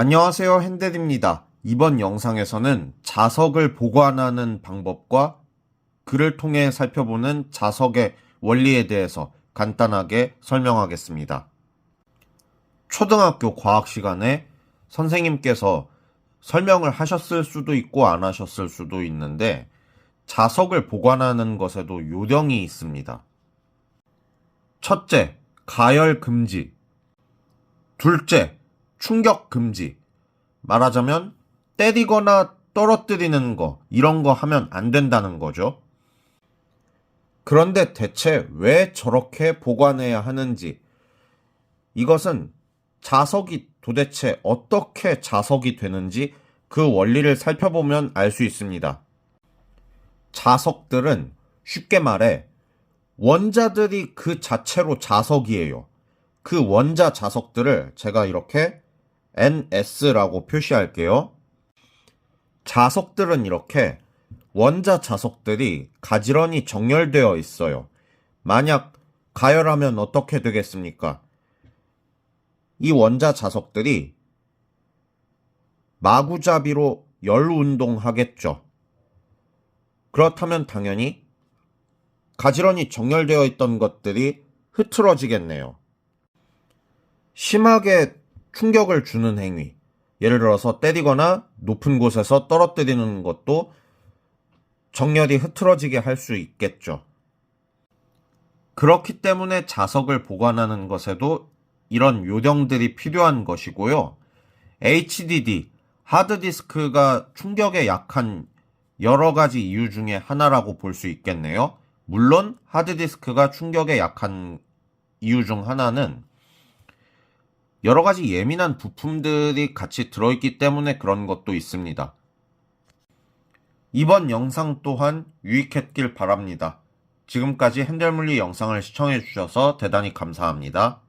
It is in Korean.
안녕하세요 핸델입니다. 이번 영상에서는 자석을 보관하는 방법과 그를 통해 살펴보는 자석의 원리에 대해서 간단하게 설명하겠습니다. 초등학교 과학 시간에 선생님께서 설명을 하셨을 수도 있고 안 하셨을 수도 있는데 자석을 보관하는 것에도 요령이 있습니다. 첫째, 가열 금지. 둘째, 충격 금지. 말하자면 때리거나 떨어뜨리는 거, 이런 거 하면 안 된다는 거죠. 그런데 대체 왜 저렇게 보관해야 하는지, 이것은 자석이 도대체 어떻게 자석이 되는지 그 원리를 살펴보면 알 수 있습니다. 자석들은 쉽게 말해 원자들이 그 자체로 자석이에요. 그 원자 자석들을 제가 이렇게 NS라고 표시할게요. 자석들은 이렇게 원자 자석들이 가지런히 정렬되어 있어요. 만약 가열하면 어떻게 되겠습니까? 이 원자 자석들이 마구잡이로 열 운동하겠죠. 그렇다면 당연히 가지런히 정렬되어 있던 것들이 흐트러지겠네요. 심하게 충격을 주는 행위, 예를 들어서 때리거나 높은 곳에서 떨어뜨리는 것도 정렬이 흐트러지게 할 수 있겠죠. 그렇기 때문에 자석을 보관하는 것에도 이런 요령들이 필요한 것이고요. HDD, 하드디스크가 충격에 약한 여러 가지 이유 중에 하나라고 볼 수 있겠네요. 물론 하드디스크가 충격에 약한 이유 중 하나는 여러 가지 예민한 부품들이 같이 들어있기 때문에 그런 것도 있습니다. 이번 영상 또한 유익했길 바랍니다. 지금까지 핸들물리 영상을 시청해주셔서 대단히 감사합니다.